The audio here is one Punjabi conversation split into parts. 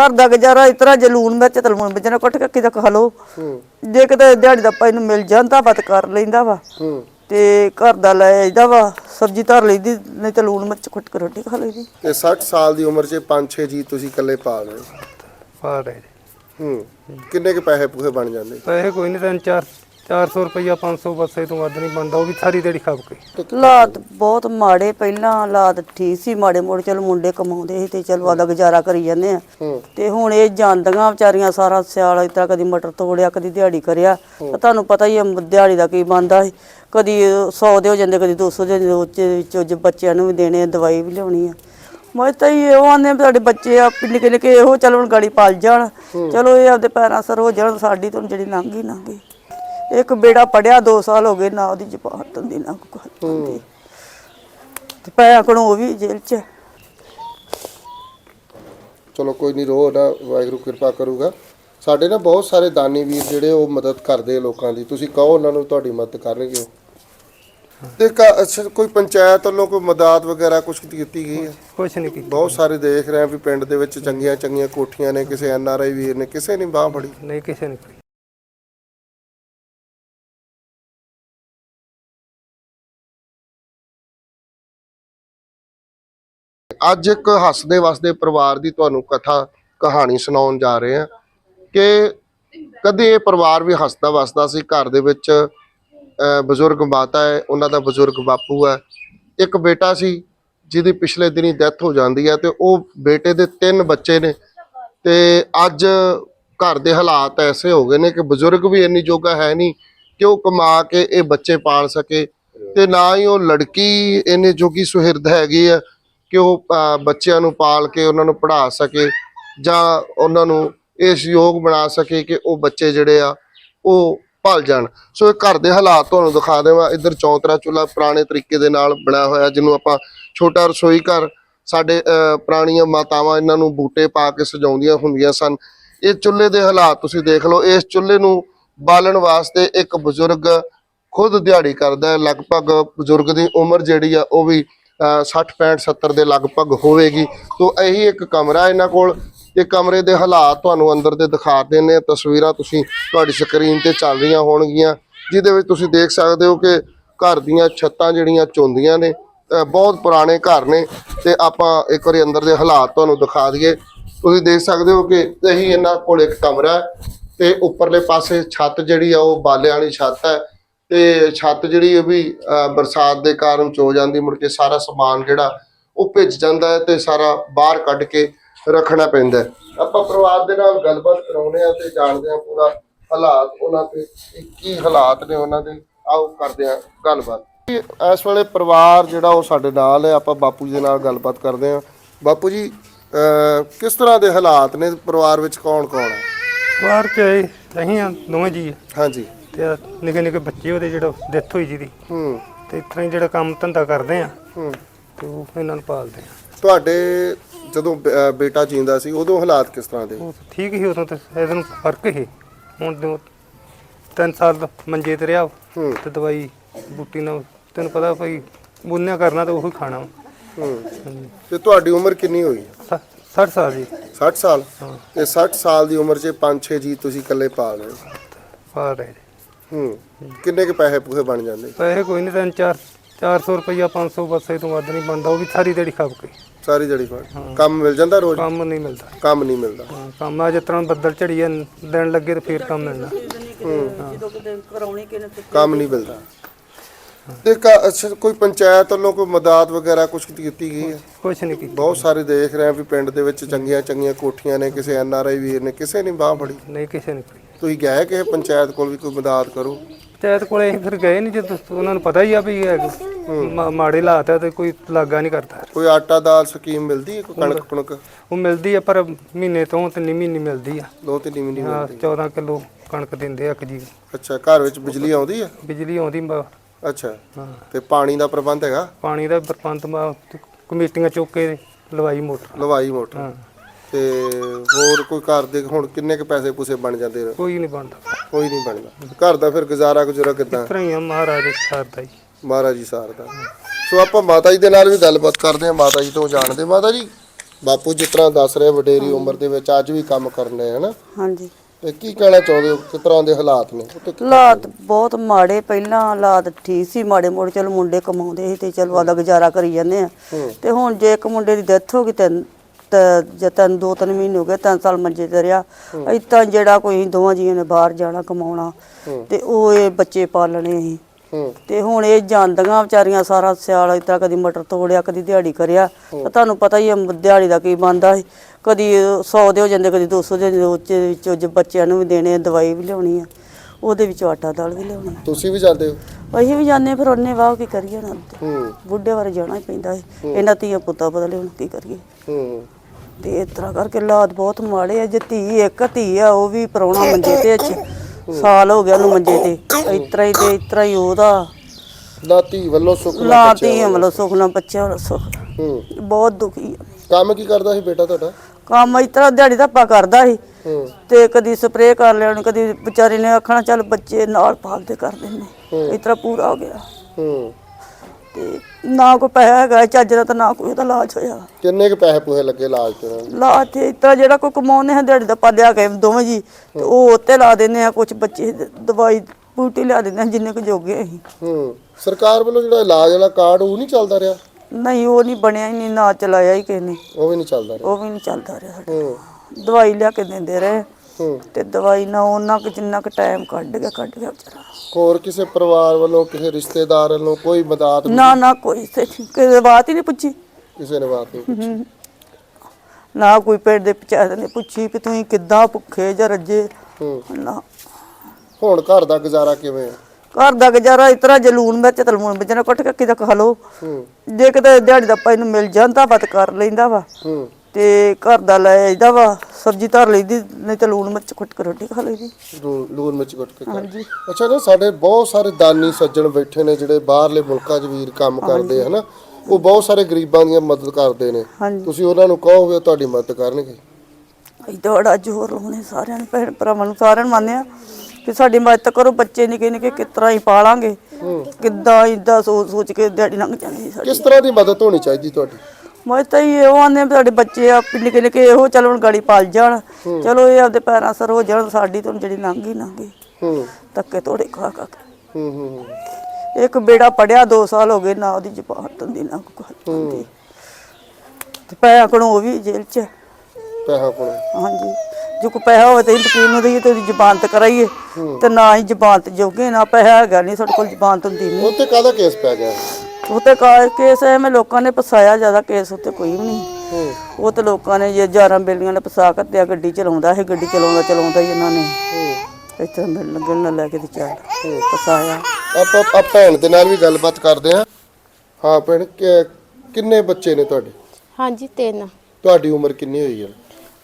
ਘਰ ਦਾ ਗੁਜ਼ਾਰਾ ਇਸ ਤਰ੍ਹਾਂ ਜੇ ਲੂਣ ਮਿਰਚ ਤੇ ਲੂਣ ਮਿਰਚ ਨਾਲ ਕੁੱਟ ਕੇ ਕਿਤੇ ਖਾ ਲਓ। ਹੂੰ। ਜੇ ਕਿਤੇ ਦਿਹਾੜੀ ਦਾ ਪਾਈ ਨੂੰ ਮਿਲ ਜਾਂਦਾ ਵਾ ਤਾਂ ਕਰ ਲੈਂਦਾ ਵਾ। ਹੂੰ। ਤੇ ਘਰ ਦਾ ਲੈ ਆਈਦਾ ਵਾ ਸਬਜ਼ੀ ਧਰ ਲਈਦੀ ਨਹੀਂ ਤੇ ਲੂਣ ਮਿਰਚ ਕੁੱਟ ਕੇ ਰੋਟੀ ਖਾ ਲਈਦੀ। ਤੇ 60 ਸਾਲ ਦੀ ਉਮਰ 'ਚ 5-6 ਜੀ ਤੁਸੀਂ ਇਕੱਲੇ ਪਾਲ ਰਹੇ ਹੋ? ਪਾ ਰਹੇ। ਹੂੰ। ਕਿੰਨੇ ਕੁ ਪੈਸੇ ਪੂਹੇ ਬਣ ਜਾਂਦੇ? ਪੈਸੇ ਕੋਈ ਨਹੀਂ ਤਿੰਨ ਚਾਰ 400 ਰੁਪਈਆ 500 ਬਸ ਇਹ ਤੋਂ ਵੱਧ ਨਹੀਂ ਬਣਦਾ ਉਹ ਵੀ ਸਾਰੀ ਦਿਹਾੜੀ ਖਾਪ ਕੇ। ਹਾਲਾਤ ਬਹੁਤ ਮਾੜੇ ਪਹਿਲਾਂ ਹਾਲਾਤ ਠੀਕ ਸੀ ਮਾੜੇ ਮੋੜੇ ਚਲ ਮੁੰਡੇ ਕਮਾਉਂਦੇ ਸੀ ਤੇ ਚਲ ਵਾਦਾ ਗੁਜ਼ਾਰਾ ਕਰੀ ਜਾਂਦੇ ਆ। ਤੇ ਹੁਣ ਇਹ ਜਾਂਦੀਆਂ ਵਿਚਾਰੀਆਂ ਸਾਰਾ ਸਿਆਲ ਇਸ ਤਰ੍ਹਾਂ ਕਦੀ ਮਟਰ ਤੋੜਿਆ ਕਦੀ ਦਿਹਾੜੀ ਕਰਿਆ। ਤਾਂ ਤੁਹਾਨੂੰ ਪਤਾ ਹੀ ਹੈ ਦਿਹਾੜੀ ਦਾ ਕੀ ਬਣਦਾ ਸੀ। ਕਦੀ 100 ਦੇ ਹੋ ਜਾਂਦੇ ਕਦੀ 200 ਦੇ ਹੋ ਜਾਂਦੇ ਉਹ 'ਚ ਵਿੱਚੋਂ ਜੇ ਬੱਚਿਆਂ ਨੂੰ ਵੀ ਦੇਣੇ ਦਵਾਈ ਵੀ ਲਿਆਉਣੀ ਆ। ਮੈਂ ਤਾਂ ਇਹ ਉਹ ਆਂਦੇ ਸਾਡੇ ਬੱਚੇ ਆ ਨਿੱਕੇ ਨਿੱਕੇ ਇਹੋ ਚਲ ਹੁਣ ਗਾੜੀ ਪਲ ਜਾਣ। ਚਲੋ ਇਹ ਆਪਦੇ ਪੈਰਾਂ ਸਰ ਹੋ ਜਾਣ ਸਾਡੀ ਤਾਂ ਹੁਣ ਜਿਹੜੀ ਲੰਘੀ ਲੰਘੀ ਇੱਕ ਬੇੜਾ ਪੜਿਆ 2 ਸਾਲ ਹੋ ਗਏ ਨਾ ਉਹਦੀ ਜ਼ਬਾਨ ਤੰਦੀ ਨਾ ਕੋਈ ਤੰਦੀ ਤੇ ਪਿਆ ਕੋਲੋਂ ਉਹ ਵੀ ਜੇਲ੍ਹ 'ਚ ਹੈ। ਚਲੋ ਕੋਈ ਨਹੀਂ ਰੋ ਨਾ ਵਾਹਿਗੁਰੂ ਕਿਰਪਾ ਕਰੂਗਾ। ਸਾਡੇ ਨਾ ਬਹੁਤ ਸਾਰੇ ਦਾਨੀ ਵੀਰ ਜਿਹੜੇ ਉਹ ਮਦਦ ਕਰਦੇ ਆ ਲੋਕਾਂ ਦੀ। ਤੁਸੀਂ ਕਹੋ ਉਹਨਾਂ ਨੂੰ ਤੁਹਾਡੀ ਮਦਦ ਕਰਨਗੇ ਉਹ ਤੇ ਕ- ਅੱਛਾ, ਕੋਈ ਪੰਚਾਇਤ ਵੱਲੋਂ ਕੋਈ ਮਦਦ ਵਗੈਰਾ ਕੁਝ ਕੀਤੀ ਗਈ ਹੈ ਕੁਛ ਨਹੀਂ ਕੀਤਾ। ਬਹੁਤ ਸਾਰੇ ਦੇਖ ਰਹੇ ਆ ਵੀ ਪਿੰਡ ਦੇ ਵਿੱਚ ਚੰਗੀਆਂ ਚੰਗੀਆਂ ਕੋਠੀਆਂ ਨੇ ਕਿਸੇ ਐਨ ਆਰ ਆਈ ਵੀਰ ਨੇ ਕਿਸੇ ਨੇ ਬਾਹ ਫੜੀ। ਨਹੀਂ ਕਿਸੇ ਨੇ। ਅੱਜ ਇੱਕ ਹੱਸਦੇ ਵਸਦੇ ਪਰਿਵਾਰ ਦੀ ਤੁਹਾਨੂੰ ਕਥਾ ਕਹਾਣੀ ਸੁਣਾਉਣ ਜਾ ਰਹੇ ਹਾਂ ਕਿ ਕਦੇ ਇਹ ਪਰਿਵਾਰ ਵੀ ਹੱਸਦਾ ਵਸਦਾ ਸੀ, ਘਰ ਦੇ ਵਿੱਚ ਬਜ਼ੁਰਗ ਮਾਤਾ ਹੈ, ਉਹਨਾਂ ਦਾ ਬਜ਼ੁਰਗ ਬਾਪੂ ਹੈ। ਇੱਕ ਬੇਟਾ ਸੀ, ਜਿਹਦੀ ਪਿਛਲੇ ਦਿਨੀ ਡੈਥ ਹੋ ਜਾਂਦੀ ਹੈ ਤੇ ਉਹ ਬੇਟੇ ਦੇ ਤਿੰਨ ਬੱਚੇ ਨੇ ਤੇ ਅੱਜ ਘਰ ਦੇ ਹਾਲਾਤ ਐਸੇ ਹੋ ਗਏ ਨੇ ਕਿ ਬਜ਼ੁਰਗ ਵੀ ਇੰਨੀ ਜੋਗਾ ਹੈ ਨਹੀਂ ਕਿ ਉਹ ਕਮਾ ਕੇ ਇਹ ਬੱਚੇ ਪਾਲ ਸਕੇ ਤੇ ਨਾ ਹੀ ਉਹ ਲੜਕੀ ਇੰਨੇ ਜੋਗੀ ਸੁਹਿਰਦ ਹੈਗੀ ਹੈ ਕਿ ਉਹ ਬੱਚਿਆਂ ਨੂੰ ਪਾਲ ਕੇ ਉਹਨਾਂ ਨੂੰ ਪੜ੍ਹਾ ਸਕੇ ਜਾਂ ਉਹਨਾਂ ਨੂੰ ਇਸ ਯੋਗ ਬਣਾ ਸਕੇ ਕਿ ਉਹ ਬੱਚੇ ਜਿਹੜੇ ਆ, ਉਹ ਭਲ ਜਾਣ। ਸੋ ਇਹ ਘਰ ਦੇ ਹਾਲਾਤ ਤੁਹਾਨੂੰ ਦਿਖਾ ਦੇਵਾਂ। ਇੱਧਰ ਚੌਂਤਰਾ ਚੁੱਲ੍ਹਾ ਪੁਰਾਣੇ ਤਰੀਕੇ ਦੇ ਨਾਲ ਬਣਿਆ ਹੋਇਆ, ਜਿਹਨੂੰ ਆਪਾਂ ਛੋਟਾ ਰਸੋਈ ਘਰ ਸਾਡੇ ਪੁਰਾਣੀਆਂ ਮਾਤਾਵਾਂ ਇਹਨਾਂ ਨੂੰ ਬੂਟੇ ਪਾ ਕੇ ਸਜਾਉਂਦੀਆਂ ਹੁੰਦੀਆਂ ਸਨ। ਇਹ ਚੁੱਲ੍ਹੇ ਦੇ ਹਾਲਾਤ ਤੁਸੀਂ ਦੇਖ ਲਓ। ਇਸ ਚੁੱਲ੍ਹੇ ਨੂੰ ਬਾਲਣ ਵਾਸਤੇ ਇੱਕ ਬਜ਼ੁਰਗ ਖੁਦ ਦਿਹਾੜੀ ਕਰਦਾ ਹੈ। ਲਗਭਗ ਬਜ਼ੁਰਗ ਦੀ ਉਮਰ ਜਿਹੜੀ ਆ, ਉਹ ਵੀ 60 65 70 ਦੇ ਲਗਭਗ ਹੋਵੇਗੀ। ਤੋਂ ਇਹੀ ਇੱਕ ਕਮਰਾ ਇਹਨਾਂ ਕੋਲ। ਤੇ ਕਮਰੇ ਦੇ ਹਾਲਾਤ ਤੁਹਾਨੂੰ ਅੰਦਰ ਦੇ ਦਿਖਾ ਦਿੰਨੇ ਆ ਤਸਵੀਰਾਂ ਤੁਸੀਂ ਤੁਹਾਡੀ ਸਕਰੀਨ ਤੇ ਚੱਲ ਰਹੀਆਂ ਹੋਣਗੀਆਂ, ਜਿਹਦੇ ਵਿੱਚ ਤੁਸੀਂ ਦੇਖ ਸਕਦੇ ਹੋ ਕਿ ਘਰ ਦੀਆਂ ਛੱਤਾਂ ਜਿਹੜੀਆਂ ਚੁੰਦੀਆਂ ਨੇ ਬਹੁਤ ਪੁਰਾਣੇ ਘਰ ਨੇ। ਤੇ ਆਪਾਂ ਇੱਕ ਵਾਰੀ ਅੰਦਰ ਦੇ ਹਾਲਾਤ ਤੁਹਾਨੂੰ ਦਿਖਾ ਦਈਏ। ਤੁਸੀਂ ਦੇਖ ਸਕਦੇ ਹੋ ਕਿ ਇਹੀ ਇਹਨਾਂ ਕੋਲ ਇੱਕ ਕਮਰਾ ਹੈ। ਤੇ ਉੱਪਰਲੇ ਪਾਸੇ ਛੱਤ ਜਿਹੜੀ ਆ, ਉਹ ਬਾਲਿਆਂ ਵਾਲੀ ਛੱਤ ਹੈ। ਤੇ ਛੱਤ ਜਿਹੜੀ ਇਹ ਵੀ ਬਰਸਾਤ ਦੇ ਕਾਰਨ ਚੋ ਜਾਂਦੀ ਮੁੜ ਕੇ ਸਾਰਾ ਸਮਾਨ ਜਿਹੜਾ ਉਹ ਭਿੱਜ ਜਾਂਦਾ ਤੇ ਸਾਰਾ ਬਾਹਰ ਕੱਢ ਕੇ ਰੱਖਣਾ ਪੈਂਦਾ। ਆਪਾਂ ਪਰਿਵਾਰ ਦੇ ਨਾਲ ਗੱਲਬਾਤ ਕਰਾਉਨੇ ਆ ਤੇ ਜਾਣਦੇ ਆ ਪੂਰਾ ਹਾਲਾਤ ਉਹਨਾਂ ਇਹ ਕੀ ਹਾਲਾਤ ਨੇ ਉਹਨਾਂ ਦੇ। ਆਓ ਕਰਦੇ ਆ ਗੱਲਬਾਤ। ਇਸ ਵੇਲੇ ਪਰਿਵਾਰ ਜਿਹੜਾ ਉਹ ਸਾਡੇ ਨਾਲ ਹੈ ਆਪਾਂ ਬਾਪੂ ਜੀ ਦੇ ਨਾਲ ਗੱਲਬਾਤ ਕਰਦੇ ਆ ਬਾਪੂ ਜੀ ਕਿਸ ਤਰ੍ਹਾਂ ਦੇ ਹਾਲਾਤ ਨੇ? ਪਰਿਵਾਰ ਵਿੱਚ ਕੌਣ ਕੌਣ ਹੈ? ਬਾਹਰ ਚ ਅਸੀਂ ਦੋਵੇਂ ਜੀ। ਹਾਂਜੀ। ਤੇ ਆਹ ਨਿੱਕੇ ਨਿੱਕੇ ਬੱਚੇ ਉਹਦੇ ਜਿਹੜਾ ਡੈਥ ਹੋਈ ਜਿਹਦੀ ਹੂੰ। ਤੇ ਤਰ੍ਹਾਂ ਹੀ ਜਿਹੜਾ ਕੰਮ ਧੰਦਾ ਕਰਦੇ ਆ ਹੂੰ। ਤੇ ਉਹ ਇਹਨਾਂ ਨੂੰ ਪਾਲਦੇ ਆ। ਤੁਹਾਡੇ ਜਦੋਂ ਬ- ਅਹ ਬੇਟਾ ਜੀਂਦਾ ਸੀ ਉਦੋਂ ਹਾਲਾਤ ਕਿਸ ਤਰ੍ਹਾਂ ਦੇ? ਉਹ ਠੀਕ ਹੀ ਉਦੋਂ ਤੇ ਇਹਦੇ ਨੂੰ ਫ਼ਰਕ ਹੀ। ਹੁਣ ਤਿੰਨ ਸਾਲ ਦਾ ਮੰਜੇ ਤੇ ਰਿਹਾ। ਹੂੰ। ਤੇ ਦਵਾਈ ਬੂਟੀ ਨਾਲ ਤੈਨੂੰ ਪਤਾ ਭਾਈ ਬੁੰਨਿਆ ਕਰਨਾ ਤਾਂ ਉਹੀ ਖਾਣਾ। ਹੂੰ। ਤੇ ਤੁਹਾਡੀ ਉਮਰ ਕਿੰਨੀ ਹੋਈ? 60 ਸਾਲ ਜੀ। 60 ਸਾਲ? ਹਾਂ। ਤੇ 60 ਸਾਲ ਦੀ ਉਮਰ 'ਚ 5-6 ਜੀ ਤੁਸੀਂ ਇਕੱਲੇ ਪਾਲ ਰਹੇ ਹੋ। ਪਾਲ ਰਹੇ ਜੀ। ਹੂੰ। ਕਿੰਨੇ ਕੁ ਪੈਸੇ ਪੂਹੇ ਬਣ ਜਾਂਦੇ? ਪੈਸੇ ਕੋਈ ਨਹੀਂ ਤਿੰਨ ਚਾਰ 400 ਰੁਪਈਆ 500 ਬਸ ਤੋਂ ਵੱਧ ਨਹੀਂ ਬਣਦਾ ਉਹ ਵੀ ਸਾਰੀ ਦਿਹਾੜੀ ਖਾਪ ਕੇ। ਸਾਰੀ ਜੜੀ ਫੜ ਕੰਮ ਮਿਲ ਜਾਂਦਾ ਰੋਜ਼? ਕੰਮ ਨਹੀਂ ਮਿਲਦਾ। ਕੰਮ ਨਹੀਂ ਮਿਲਦਾ। ਹਾਂ, ਕੰਮ ਆ ਜਿਸ ਤਰ੍ਹਾਂ ਬੱਦਲ ਝੜੀਏ ਦਿਨ ਲੱਗੇ ਤੇ ਫੇਰ ਕੰਮ ਮਿਲਣਾ ਜਦੋਂ ਕਿਤੇ ਕਰਾਉਣੀ ਕਿਨੇ ਤੇ ਕੰਮ ਨਹੀਂ ਮਿਲਦਾ। ਤੇ ਕ- ਅੱਛਾ, ਕੋਈ ਪੰਚਾਇਤ ਵੱਲੋਂ ਕੋਈ ਮਦਦ ਵਗੈਰਾ ਕੁਝ ਕੀਤੀ ਗਈ ਹੈ? ਕੁਛ ਨਹੀਂ ਕੀਤਾ। ਬਹੁਤ ਸਾਰੇ ਦੇਖ ਰਹੇ ਆ ਵੀ ਪਿੰਡ ਦੇ ਵਿੱਚ ਚੰਗੀਆਂ ਚੰਗੀਆਂ ਕੋਠੀਆਂ ਨੇ ਕਿਸੇ ਐਨ ਆਰ ਆਈ ਵੀਰ ਨੇ ਕਿਸੇ ਨੇ ਬਾਹ ਫੜੀ। ਨਹੀਂ ਕਿਸੇ ਨੇ ਕੋਈ ਤੁਸੀਂ ਗਏ ਕਿਸੇ ਪੰਚਾਇਤ ਕੋਲ ਵੀ ਕੋਈ ਮਦਦ ਕਰੋ? ਪੰਚਾਇਤ ਕੋਲੇ ਅਸੀਂ ਫਿਰ ਗਏ ਨਹੀਂ ਜਦੋਂ ਉਹਨਾਂ ਨੂੰ ਪਤਾ ਹੀ ਆ ਵੀ ਇਹ ਮਾ- ਮਾੜੇ ਹਾਲਾਤ ਆ ਤੇ ਕੋਈ ਲਾਗਾ ਨਹੀਂ ਕਰਦਾ। ਕੋਈ ਆਟਾ ਦਾਲ ਸਕੀਮ ਮਿਲਦੀ ਹੈ ਕੋਈ ਕਣਕ ਕਣਕ ਉਹ ਮਿਲਦੀ ਆ ਪਰ ਮਹੀਨੇ ਤੋਂ ਤਿੰਨ ਮਹੀਨੇ ਮਿਲਦੀ ਆ। ਦੋ ਤਿੰਨ ਮਹੀਨੇ ਹਾਂ, ਮਿਲਦੀ 14 ਕਿਲੋ ਕਣਕ ਦਿੰਦੇ ਆ ਇੱਕ ਜੀ। ਅੱਛਾ ਘਰ ਵਿੱਚ ਬਿਜਲੀ ਆਉਂਦੀ ਹੈ ਬਿਜਲੀ ਆਉਂਦੀ ਅੱਛਾ। ਹਾਂ। ਤੇ ਪਾਣੀ ਦਾ ਪ੍ਰਬੰਧ ਹੈਗਾ? ਪਾਣੀ ਦਾ ਪ੍ਰਬੰਧ ਮ- ਕਮੇਟੀਆਂ ਚੁੱਕ ਕੇ ਲਵਾਈ ਮੋਟਰ। ਲਵਾਈ ਮੋਟਰ। ਹਾਂ। ਤੇ ਹੋਰ ਕੋਈ ਘਰ ਦੇ ਹੁਣ ਕਿੰਨੇ ਕ ਪੈਸੇ ਪੂਸੇ ਬਣ ਜਾਂਦੇ ਨੇ? ਕੋਈ ਨਹੀਂ ਬਣਦਾ। ਕੋਈ ਨਹੀਂ ਬਣਦਾ। ਘਰ ਦਾ ਫਿਰ ਗੁਜ਼ਾਰਾ ਗੁਜ਼ਰਾ ਕਿੱਦਾਂ? ਇਸ ਤਰ੍ਹਾਂ ਹੀ ਆ ਮਹਾਰਾਜ ਸਰਦਾ ਜੀ ਮਹਾਰਾਜ ਜੀ ਸਾਰਦਾ ਸੋ ਆਪਾਂ ਮਾਤਾ ਜੀ ਦੇ ਨਾਲ ਵੀ ਗੱਲਬਾਤ ਕਰਦੇ ਹਾਂ। ਮਾਤਾ ਜੀ ਤੋਂ ਜਾਣਦੇ ਮਾਤਾ ਜੀ ਬਾਪੂ ਜਿਸ ਤਰ੍ਹਾਂ ਦੱਸ ਰਹੇ ਵਡੇਰੀ ਉਮਰ ਦੇ ਵਿੱਚ ਅੱਜ ਵੀ ਕੰਮ ਕਰਨੇ ਹਨਾ? ਹਾਂਜੀ। ਤੇ ਕੀ ਕਹਿਣਾ ਚਾਹੁੰਦੇ ਹੋ? ਕਿਸ ਤਰ੍ਹਾਂ ਦੇ ਹਾਲਾਤ ਨੇ? ਕੀ- ਹਾਲਾਤ ਬਹੁਤ ਮਾੜੇ। ਪਹਿਲਾਂ ਹਾਲਾਤ ਠੀਕ ਸੀ ਮਾੜੇ ਮੋੜੇ ਚਲ ਮੁੰਡੇ ਕਮਾਉਂਦੇ ਸੀ ਤੇ ਚਲੋ ਆਦਾ ਗੁਜ਼ਾਰਾ ਕਰੀ ਜਾਂਦੇ ਆ। ਤੇ ਹੁਣ ਜੇ ਇੱਕ ਮੁੰਡੇ ਦੀ ਡੈਥ ਹੋ ਗਈ ਤਿੰਨ ਤਾਂ ਜੇ ਤਿੰਨ ਦੋ ਤਿੰਨ ਮਹੀਨੇ ਹੋ ਗਏ ਤਿੰਨ ਸਾਲ ਮੰਜੇ ਤੇ ਰਿਹਾ। ਇਤਾਂ ਜਿਹੜਾ ਕੋਈ ਦੋਵਾਂ ਜੀਆਂ ਨੇ ਬਾਹਰ ਜਾਣਾ ਕਮਾਉਣਾ ਤੇ ਉਹ ਇਹ ਬੱਚੇ ਪਾਲਣੇ ਸੀ। ਤੇ ਹੁਣ ਇਹ ਜਾਂਦੀਆਂ ਵਿਚਾਰੀਆਂ ਸਾਰਾ ਸਿਆਲ ਇਤਰਾ ਕਦੀ ਮਟਰ ਤੋੜਿਆ ਕਦੀ ਦਿਹਾੜੀ ਕਰਿਆ। ਤਾਂ ਤੁਹਾਨੂੰ ਪਤਾ ਹੀ ਹੈ ਦਿਹਾੜੀ ਦਾ ਕੀ ਬੰਦਾ ਹੈ ਕਦੀ 100 ਦੇ ਹੋ ਜਾਂਦੇ ਕਦੀ 200 ਦੇ ਉੱਚੇ ਵਿੱਚੋਂ ਜੇ ਬੱਚਿਆਂ ਨੂੰ ਵੀ ਦੇਣੇ ਦਵਾਈ ਵੀ ਲਿਆਉਣੀ ਆ। ਉਹਦੇ ਵਿੱਚੋਂ ਆਟਾ ਦਾਲ ਵੀ ਲਿਆਉਣੀ ਤੁਸੀਂ ਵੀ ਜਾਂਦੇ ਹੋ? ਅਸੀਂ ਵੀ ਜਾਂਦੇ ਫਿਰ ਉਹਨੇ ਵਾਹ ਕੀ ਕਰੀਏ ਨਾ ਹੂੰ। ਬੁੱਢੇ ਵਾਰੇ ਜਾਣਾ ਹੀ ਪੈਂਦਾ ਹੈ। ਇਹਨਾਂ ਧੀਆਂ ਪੁੱਤਾਂ ਬਦਲੇ ਹੁਣ ਕੀ ਕਰੀਏ। ਹੂੰ। ਤੇ ਇਸ ਤਰ੍ਹਾਂ ਕਰਕੇ ਹਾਲਾਤ ਬਹੁਤ ਮਾੜੇ ਆ। ਜੇ ਧੀ ਇੱਕ ਧੀ ਆ ਉਹ ਵੀ ਪਰੌਣਾ ਮੰਜੇ ਤੇ ਅੱਛ ਸਾਲ ਹੋ ਗਿਆ ਉਹਨੂੰ ਮੰਜੇ ਤੇ। ਇਸ ਤਰ੍ਹਾਂ ਹੀ ਤੇ ਇਸ ਤਰ੍ਹਾਂ ਹੀ ਉਹਦਾ। ਦਾਤੀ ਵੱਲੋਂ ਸੁੱਖ ਨਾਲ ਲਾ ਬੱਚਿਆਂ ਧੀਆਂ ਮਤਲਬ ਸੁੱਖ ਨਾਲ ਬੱਚਿਆਂ ਦਾ ਸੁੱਖ। ਹੂੰ। ਬਹੁਤ ਦੁਖੀ ਆ। ਕੰਮ ਕੀ ਕਰਦਾ ਸੀ ਬੇਟਾ ਤੁਹਾਡਾ? ਕੰਮ ਇਸ ਤਰ੍ਹਾਂ ਦਿਹਾੜੀ ਧੱਪਾ ਕਰਦਾ ਸੀ। ਹੂੰ। ਤੇ ਕਦੀ ਸਪਰੇਅ ਕਰ ਲੈਣ ਕਦੀ ਵਿਚਾਰੇ ਨੇ ਆਖਣਾ ਚੱਲ ਬੱਚੇ ਨਾਲ ਪਾਲਦੇ ਕਰ ਦਿੰਨੇ ਇਸ ਤਰ੍ਹਾਂ ਪੂਰਾ ਹੋ ਗਿਆ। ਹੂੰ। ਤੇ ਨਾ ਕੋਈ ਪੈਸਾ ਹੈਗਾ ਚੱਜ ਦਾ ਤਾਂ ਨਾ ਕੋਈ ਉਹਦਾ ਇਲਾਜ ਹੋਇਆ। ਕਿੰਨੇ ਕੁ ਪੈਸੇ ਪੂਹੇ ਲੱਗੇ ਇਲਾਜ ਤੇ? ਲਾ ਤੇ ਇਸ ਤਰ੍ਹਾਂ ਜਿਹੜਾ ਕੋਈ ਕਮਾਉਂਦੇ ਹਨ ਦਿਹਾੜੀ ਦਾ ਪਾ ਲਿਆ ਕੇ ਦੋਵੇਂ ਜੀ ਤੇ ਉਹ ਉੱਤੇ ਲਾ ਦਿੰਦੇ ਆ ਕੁਝ ਬੱਚੇ ਦ- ਦਵਾਈ ਬੂਟੀ ਲਿਆ ਦਿੰਦੇ ਆ ਜਿੰਨੇ ਕੁ ਜੋਗੇ ਅਸੀਂ। ਹੂੰ ਸਰਕਾਰ ਵੱਲੋਂ ਜਿਹੜਾ ਇਲਾਜ ਵਾਲਾ ਕਾਰਡ ਉਹ ਨਹੀਂ ਚੱਲਦਾ ਰਿਹਾ? ਨਹੀਂ ਉਹ ਨਹੀਂ ਬਣਿਆ ਹੀ ਨਹੀਂ ਨਾ ਚਲਾਇਆ ਹੀ ਕਿਸੇ ਨੇ। ਉਹ ਵੀ ਨਹੀਂ ਚੱਲਦਾ ਰਿਹਾ। ਉਹ ਵੀ ਨਹੀਂ ਚੱਲਦਾ ਰਿਹਾ ਸਾਡਾ। ਹੂੰ। ਦਵਾਈ ਲਿਆ ਕੇ ਦਿੰਦੇ ਰਹੇ। ਹੂੰ। ਤੇ ਦਵਾਈ ਨਾ ਉਹਨਾਂ ਕੁ ਜਿੰਨਾ ਕੁ ਟਾਈਮ ਕੱਢ ਗਿਆ ਕੱਢ ਗਿਆ ਵਿਚਾਰਾ। ਹੋਰ ਕਿਸੇ ਪਰਿਵਾਰ ਵੱਲੋਂ ਕਿਸੇ ਰਿਸ਼ਤੇਦਾਰ ਵੱਲੋਂ ਕੋਈ ਮਦਦ ਨਾ ਨਾ ਕੋਈ ਸੇ ਕਿਸੇ ਬਾਤ ਹੀ ਨਹੀਂ ਪੁੱਛੀ। ਕਿਸੇ ਨੇ ਬਾਤ ਨਹੀਂ ਪੁੱਛੀ। ਨਾ ਕੋਈ ਪਿੰਡ ਦੇ ਪੰਚਾਇਤ ਨੇ ਪੁੱਛੀ ਕਿ ਤੁਸੀਂ ਕਿੱਦਾਂ ਭੁੱਖੇ ਜਾਂ ਰੱਜੇ। ਹੂੰ। ਨਾ। ਹੁਣ ਘਰ ਦਾ ਗੁਜ਼ਾਰਾ ਕਿਵੇਂ ਹੈ ਘਰ ਦਾ ਗੁਜ਼ਾਰਾ ਇਸ ਤਰ੍ਹਾਂ ਜਲੂਣ ਵਿੱਚ ਤਲਮੂਣ ਵਿੱਚ ਨਾ ਕੁੱਟ ਕੇ ਕਿਦਾ ਖਾ ਲਓ ਹੂੰ। ਜੇ ਕਿਤੇ ਦਿਹਾੜੀ ਦਾ ਪਾਈ ਨੂੰ ਮਿਲ ਜਾਂਦਾ ਵਾ ਤਾਂ ਕਰ ਲੈਂਦਾ ਵਾ। ਹੂੰ। ਤੇ ਘਰ ਦਾ ਲੈ ਆਈਦਾ ਵਾ ਸਬਜ਼ੀ ਧਰ ਲਈਦੀ ਨਹੀਂ ਤਾਂ ਲੂਣ ਮਿਰਚ ਕੁੱਟ ਕੇ ਰੋਟੀ ਖਾ ਲਈਦੀ। ਲੂ- ਲੂਣ ਮਿਰਚ ਕੁੱਟ ਕੇ ਖਾ। ਹਾਂਜੀ। ਅੱਛਾ ਨਾ ਸਾਡੇ ਬਹੁਤ ਸਾਰੇ ਦਾਨੀ ਸੱਜਣ ਬੈਠੇ ਨੇ ਜਿਹੜੇ ਬਾਹਰਲੇ ਮੁਲਕਾਂ 'ਚ ਵੀਰ ਕੰਮ ਕਰਦੇ ਹਨਾ? ਉਹ ਬਹੁਤ ਸਾਰੇ ਗਰੀਬਾਂ ਦੀਆਂ ਮਦਦ ਕਰਦੇ ਨੇ। ਹਾਂਜੀ। ਤੁਸੀਂ ਉਹਨਾਂ ਨੂੰ ਕਹੋ ਵੀ ਉਹ ਤੁਹਾਡੀ ਮਦਦ ਕਰਨਗੇ। ਤਾਂ ਬੜਾ ਜ਼ੋਰ ਲਾਉਣੇ ਸਾਰਿਆਂ ਨੂੰ ਭੈਣ ਭਰਾਵਾਂ ਨੂੰ ਸਾਰਿਆਂ ਨੂੰ ਮੰਨਿਆ ਕਿ ਸਾਡੀ ਮਦਦ ਕਰੋ ਬੱਚੇ ਨਿੱਕੇ ਨਿੱਕੇ ਕਿਸ ਤਰ੍ਹਾਂ ਹੀ ਪਾਲਾਂਗੇ। ਕਿੱਦਾਂ ਇਦਾਂ ਸੋਚ ਸੋਚ ਕੇ ਦਿਹਾੜੀ ਲੰਘ ਹੈ ਸਾਡੀ। ਕਿਸ ਤਰ੍ਹਾਂ ਦੀ ਮਦਦ ਹੋਣੀ ਚਾਹੀਦੀ ਤੁਹਾਡੀ? ਮੈਂ ਤਾਂ ਇਹ ਉਹ ਆਂਦੇ ਸਾਡੇ ਬੱਚੇ ਆ ਨਿੱਕੇ ਨਿੱਕੇ ਇਹੋ ਚੱਲ ਹੁਣ ਗਾੜੀ ਪਾਲ ਜਾਣ। ਚਲੋ ਇਹ ਆਪਦੇ ਪੈਰਾਂ ਸਰ ਹੋ ਜਾਣ ਸਾਡੀ ਤਾਂ ਜਿਹੜੀ ਲੰਘੀ ਲੰਘੀ ਹੂੰ। ਧੱਕੇ ਤੋੜੇ ਖਾ ਖਾ ਕੇ। ਹੂੰ ਹੂੰ। ਇੱਕ ਬੇੜਾ ਪੜਿਆ 2 ਸਾਲ ਹੋ ਗਏ ਨਾ ਉਹਦੀ ਜ਼ਬਾਨ ਤੰਦੀ ਨਾ ਕੋਈ ਤੰਦੀ ਤੇ ਪੈਸਾ ਕੋਲੋਂ ਉਹ ਵੀ ਜੇਲ੍ਹ 'ਚ। ਹੈ। ਪੈਸਾ ਕੋਲ ਹਾਂਜੀ। ਜੋ ਕੋ ਪੈਸਾ ਹੋਵੇ ਤੇ ਵਕੀਲ ਨੂੰ ਦੇਈਏ ਤੇ ਉਹਦੀ ਜ਼ਬਾਨ ਤੇ ਕਰਾਈਏ ਤੇ ਨਾ ਹੀ ਜ਼ਬਾਨ ਤੇ ਜੋਗੇ ਨਾ ਪੈਸਾ ਹੈਗਾ ਨਹੀਂ ਸਾਡੇ ਕੋਲ ਜ਼ਬਾਨ ਤੋਂ ਹੁੰਦੀ ਨਹੀਂ ਉਹ ਤੇ ਕਾਹਦਾ ਕੇਸ ਪੈ ਗਿਆ? ਉਹ ਤੇ ਕਾ- ਕੇਸ ਐ ਮੈਂ ਲੋਕਾਂ ਨੇ ਫਸਾਇਆ ਜ਼ਿਆਦਾ ਕੇਸ ਉੱਤੇ ਕੋਈ ਵੀ ਨਹੀਂ। ਹੂੰ। ਉਹ ਤੇ ਲੋਕਾਂ ਨੇ ਜੇ 11 ਬੇਲੀਆਂ ਨੇ ਫਸਾ ਕੇ ਤੇ ਗੱਡੀ ਚਲਾਉਂਦਾ ਇਹ ਗੱਡੀ ਚਲਾਉਂਦਾ ਚਲਾਉਂਦਾ ਹੀ ਇਹਨਾਂ ਨੇ। ਹੂੰ। ਇੱਥੇ ਮਿਲ ਲੱਗਣ ਨਾ ਲੈ ਕੇ ਤੇ ਚੱਲ ਫਸਾਇਆ। ਆਪਾਂ ਆ ਭੈਣ ਦੇ ਨਾਲ ਵੀ ਗੱਲਬਾਤ ਕਰਦੇ ਹਾਂ। ਹਾਂ ਭੈਣ ਕਿ- ਕਿੰਨੇ ਬੱਚੇ ਨੇ ਤੁਹਾਡੇ? ਹਾਂਜੀ ਤਿੰਨ। ਤੁਹਾਡੀ ਉਮਰ ਕਿੰਨੀ ਹੋਈ ਹੈ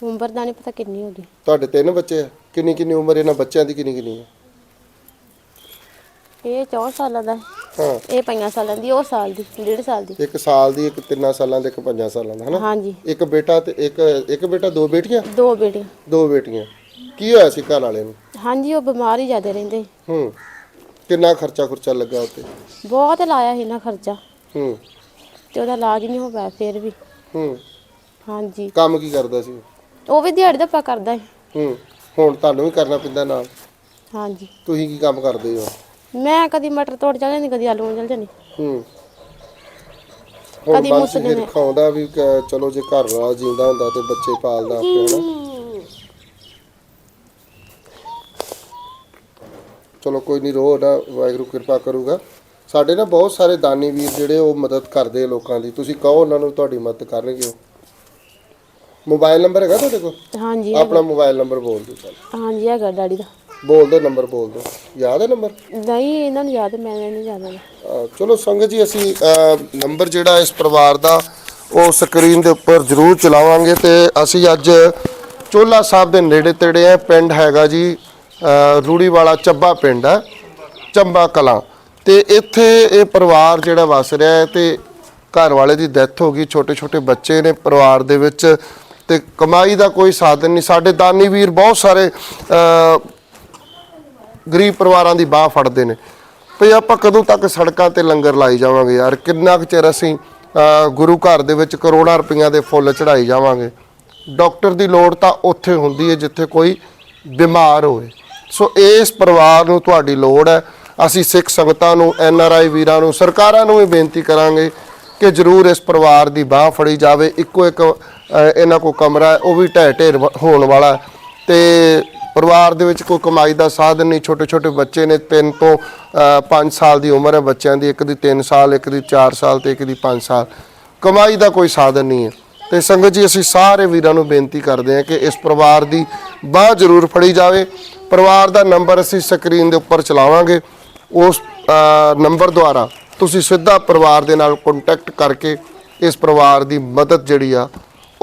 ਉਮਰ ਦਾ ਨਹੀਂ ਪਤਾ ਕਿੰਨੀ ਹੋ ਗਈ। ਤੁਹਾਡੇ ਤਿੰਨ ਬੱਚੇ ਆ? ਕਿੰਨੀ ਕਿੰਨੀ ਉਮਰ ਇਹਨਾਂ ਬੱਚਿਆਂ ਦੀ ਕਿੰਨੀ ਕਿੰਨੀ ਹੈ ਇਹ 4 ਸਾਲਾਂ ਦਾ। ਹੈ। ਹਾਂ। ਇਹ 5 ਸਾਲਾਂ ਦੀ ਉਹ ਸਾਲ ਦੀ ਡੇਢ ਸਾਲ ਦੀ। ਇੱਕ ਸਾਲ ਦੀ ਇੱਕ ਤਿੰਨਾਂ ਸਾਲਾਂ ਦਾ ਇੱਕ ਪੰਜਾਂ ਸਾਲਾਂ ਦਾ ਹਨਾ? ਹਾਂਜੀ। ਇੱਕ ਬੇਟਾ ਤੇ ਇੱਕ ਇੱਕ ਬੇਟਾ ਦੋ ਬੇਟੀਆਂ? ਦੋ ਬੇਟੇ ਦੋ ਬੇਟੀਆਂ। ਕੀ ਹੋਇਆ ਸੀ ਘਰ ਵਾਲੇ ਨੂੰ? ਹਾਂਜੀ ਉਹ ਬਿਮਾਰ ਹੀ ਜ਼ਿਆਦਾ ਰਹਿੰਦੇ। ਹੂੰ। ਕਿੰਨਾ ਖਰਚਾ ਖੁਰਚਾ ਲੱਗਾ ਉੱਤੇ ਬਹੁਤ ਲਾਇਆ ਸੀ ਨਾ ਖਰਚਾ। ਹੂੰ। ਤੇ ਉਹਦਾ ਇਲਾਜ ਨਹੀਂ ਹੋ ਪਾਇਆ ਫਿਰ ਵੀ। ਹੂੰ। ਹਾਂਜੀ। ਕੰਮ ਕੀ ਕਰਦਾ ਸੀ? ਉਹ ਵੀ ਦਿਹਾੜੀ ਦਾ ਪਾ ਕਰਦਾ ਹੈ ਹੂੰ। ਹੁਣ ਤੁਹਾਨੂੰ ਵੀ ਕਰਨਾ ਪੈਂਦਾ ਨਾਲ? ਹਾਂਜੀ। ਤੁਸੀਂ ਕੀ ਕੰਮ ਕਰਦੇ ਹੋ? ਮੈਂ ਕਦੀ ਮਟਰ ਤੋੜ ਚਲ ਜਾਂਦੀ ਕਦੀ ਆਲੂ ਚਲ ਜਾਂਦੀ। ਹੂੰ। ਕਦੀ ਮੁਸਲਿਮ ਫਿਰ ਖਾਉਂਦਾ ਵੀ ਕਿ ਚਲੋ ਜੇ ਘਰ ਵਾਲਾ ਜਿੰਦਾ ਹੁੰਦਾ ਤੇ ਬੱਚੇ ਪਾਲਦਾ ਆਪੇ ਹਨਾ। ਚਲੋ ਕੋਈ ਨਹੀਂ ਰੋ ਨਾ ਵਾਹਿਗੁਰੂ ਕਿਰਪਾ ਕਰੂਗਾ। ਸਾਡੇ ਨਾ ਬਹੁਤ ਸਾਰੇ ਦਾਨੀ ਵੀਰ ਜਿਹੜੇ ਉਹ ਮਦਦ ਕਰਦੇ ਆ ਲੋਕਾਂ ਦੀ। ਤੁਸੀਂ ਕਹੋ ਉਹਨਾਂ ਨੂੰ ਤੁਹਾਡੀ ਮਦਦ ਕਰਨਗੇ ਉਹ। ਮੋਬਾਈਲ ਨੰਬਰ ਹੈਗਾ ਤੁਹਾਡੇ ਕੋਲ? ਹਾਂਜੀ ਆਪਣਾ ਮੋਬਾਈਲ ਨੰਬਰ ਬੋਲ ਦਿਓ ਚੱਲ ਹਾਂਜੀ ਹੈਗਾ ਡੈਡੀ ਦਾ। ਬੋਲ ਦਿਓ ਨੰਬਰ ਬੋਲ ਦਿਓ ਯਾਦ ਹੈ ਨੰਬਰ? ਨਹੀਂ ਇਹਨਾਂ ਨੂੰ ਯਾਦ ਮੈਂ ਨਹੀਂ। ਜਾਣਦਾ ਅਹ ਚਲੋ ਸੰਗਤ ਜੀ ਅਸੀਂ ਅਹ, ਨੰਬਰ ਜਿਹੜਾ ਇਸ ਪਰਿਵਾਰ ਦਾ ਉਹ ਸਕਰੀਨ ਦੇ ਉੱਪਰ ਜ਼ਰੂਰ ਚਲਾਵਾਂਗੇ ਤੇ ਅਸੀਂ ਅੱਜ ਚੋਲਾ ਸਾਹਿਬ ਦੇ ਨੇੜੇ ਤੇੜੇ ਆ ਪਿੰਡ ਹੈਗਾ ਜੀ ਅਹ, ਰੂੜੀ ਵਾਲਾ ਚੱਬਾ ਪਿੰਡ ਹੈ ਚੰਬਾ ਕਲਾਂ। ਤੇ ਇੱਥੇ ਇਹ ਪਰਿਵਾਰ ਜਿਹੜਾ ਵਸ ਰਿਹਾ ਹੈ ਤੇ ਘਰ ਵਾਲੇ ਦੀ ਡੈਥ ਹੋ ਗਈ ਛੋਟੇ ਛੋਟੇ ਬੱਚੇ ਨੇ ਪਰਿਵਾਰ ਦੇ ਵਿੱਚ ਤੇ ਕਮਾਈ ਦਾ ਕੋਈ ਸਾਧਨ ਨਹੀਂ। ਸਾਡੇ ਦਾਨੀ ਵੀਰ ਬਹੁਤ ਸਾਰੇ ਅਹ, ਗਰੀਬ ਪਰਿਵਾਰਾਂ ਦੀ ਬਾਹ ਫੜਦੇ ਨੇ। ਭਈ ਆਪਾਂ ਕਦੋਂ ਤੱਕ ਸੜਕਾਂ ਤੇ ਲੰਗਰ ਲਾਈ ਜਾਵਾਂਗੇ ਯਾਰ? ਕਿੰਨਾ ਕੁ ਚਿਰ ਅਸੀਂ ਗੁਰੂ ਘਰ ਦੇ ਵਿੱਚ ਕਰੋੜਾਂ ਰੁਪਈਆਂ ਦੇ ਫੁੱਲ ਚੜਾਈ ਜਾਵਾਂਗੇ? ਡਾਕਟਰ ਦੀ ਲੋੜ ਤਾਂ ਉੱਥੇ ਹੁੰਦੀ ਹੈ ਜਿੱਥੇ ਕੋਈ ਬਿਮਾਰ ਹੋਵੇ। ਸੋ ਇਸ ਪਰਿਵਾਰ ਨੂੰ ਤੁਹਾਡੀ ਲੋੜ ਹੈ। ਅਸੀਂ ਸਿੱਖ ਸੰਗਤਾਂ ਨੂੰ, ਐਨ ਆਰ ਆਈ ਵੀਰਾਂ ਨੂੰ, ਸਰਕਾਰਾਂ ਨੂੰ ਵੀ ਬੇਨਤੀ ਕਰਾਂਗੇ ਕਿ ਜਰੂਰ ਇਸ ਪਰਿਵਾਰ ਦੀ ਬਾਹ ਫੜੀ ਜਾਵੇ। ਇੱਕੋ ਇੱਕ ਇਹਨਾਂ ਕੋ ਕਮਰਾ ਉਹ ਵੀ ਢਹਿ ਢੇਰ ਹੋਣ ਵਾਲਾ ਹੈ। ਤੇ ਪਰਿਵਾਰ ਦੇ ਵਿੱਚ ਕੋਈ ਕਮਾਈ ਦਾ ਸਾਧਨ ਨਹੀਂ ਛੋਟੇ ਛੋਟੇ ਬੱਚੇ ਨੇ 3 ਤੋਂ 5 ਸਾਲ ਦੀ ਉਮਰ ਹੈ ਬੱਚਿਆਂ ਦੀ, ਇੱਕ ਦੀ 3 ਸਾਲ, ਇੱਕ ਦੀ 4 ਸਾਲ ਤੇ ਇੱਕ ਦੀ 5 ਸਾਲ। ਕਮਾਈ ਦਾ ਕੋਈ ਸਾਧਨ ਨਹੀਂ ਹੈ। ਤੇ ਸੰਗਤ ਜੀ, ਅਸੀਂ ਸਾਰੇ ਵੀਰਾਂ ਨੂੰ ਬੇਨਤੀ ਕਰਦੇ ਹਾਂ ਕਿ ਇਸ ਪਰਿਵਾਰ ਦੀ ਬਾਹ ਜ਼ਰੂਰ ਫੜੀ ਜਾਵੇ। ਪਰਿਵਾਰ ਦਾ ਨੰਬਰ ਅਸੀਂ ਸਕਰੀਨ ਦੇ ਉੱਪਰ ਚਲਾਵਾਂਗੇ। ਉਸ ਨੰਬਰ ਦੁਆਰਾ ਤੁਸੀਂ ਸਿੱਧਾ ਪਰਿਵਾਰ ਦੇ ਨਾਲ ਕੰਟੈਕਟ ਕਰਕੇ ਇਸ ਪਰਿਵਾਰ ਦੀ ਮਦਦ ਜਿਹੜੀ ਆ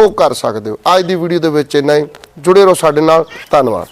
ਉਹ ਕਰ ਸਕਦੇ ਹੋ। ਅੱਜ ਦੀ ਵੀਡੀਓ ਦੇ ਵਿੱਚ ਇੰਨਾ ਹੀ। ਜੁੜੇ ਰਹੋ ਸਾਡੇ ਨਾਲ। ਧੰਨਵਾਦ।